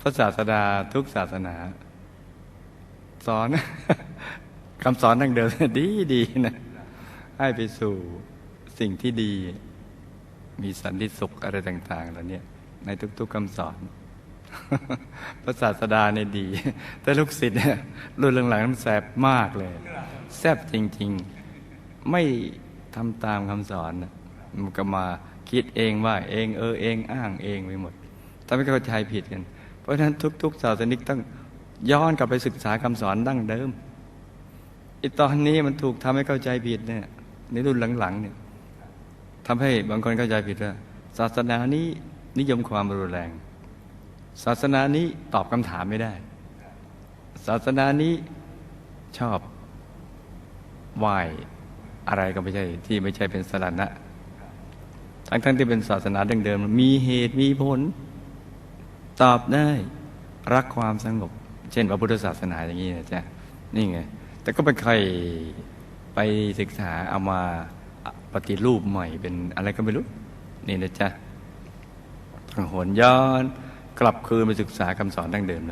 พระศาสดาทุกศาสนา สอนคำสอนดังเดิมดีดีนะให้ไปสู่สิ่งที่ดี มีสันติสุขอะไรต่างๆเหล่านี้ในทุก ๆคำสอนพระศาสดาเนี่ยดี แต่ลูกศิษย์เนี่ยรุ่นหลังๆนั้นแสบมากเลยแซบจริง ๆ ไม่ทำตามคำสอนน่ะมันก็มาคิดเองว่าเองเออเองอ้างเองไปหมดทำให้เข้าใจผิดกัน ราะฉะนั้นทุก ๆ ศาสนิกต้องย้อนกลับไปศึกษาคำสอนดั้งเดิมไอตอนนี้มันถูกทำให้เข้าใจผิดเนี่ยในรุ่นหลังๆเนี่ยทำให้บางคนเข้าใจผิดว่าศาสนานี้นิยมความรุนแรง ศาสนานี้ตอบคำถามไม่ได้ ศาสนานี้ชอบไหวอะไรก็ไม่ใช่ ที่ไม่ใช่เป็นสถานะทั้งๆที่เป็นศาสนาดั้งเดิมมีเหตุมีผล ตอบได้รักความสงบ เช่นพระพุทธศาสนาอย่างนี้นะจ๊ะนี่ไง แต่ก็ไปใครไปศึกษาเอามาปฏิรูปใหม่เป็นอะไรก็ไม่รู้ นี่นะจ๊ะต้องหวนย้อนกลับคืนไปศึกษาคำสอนดั้งเดิม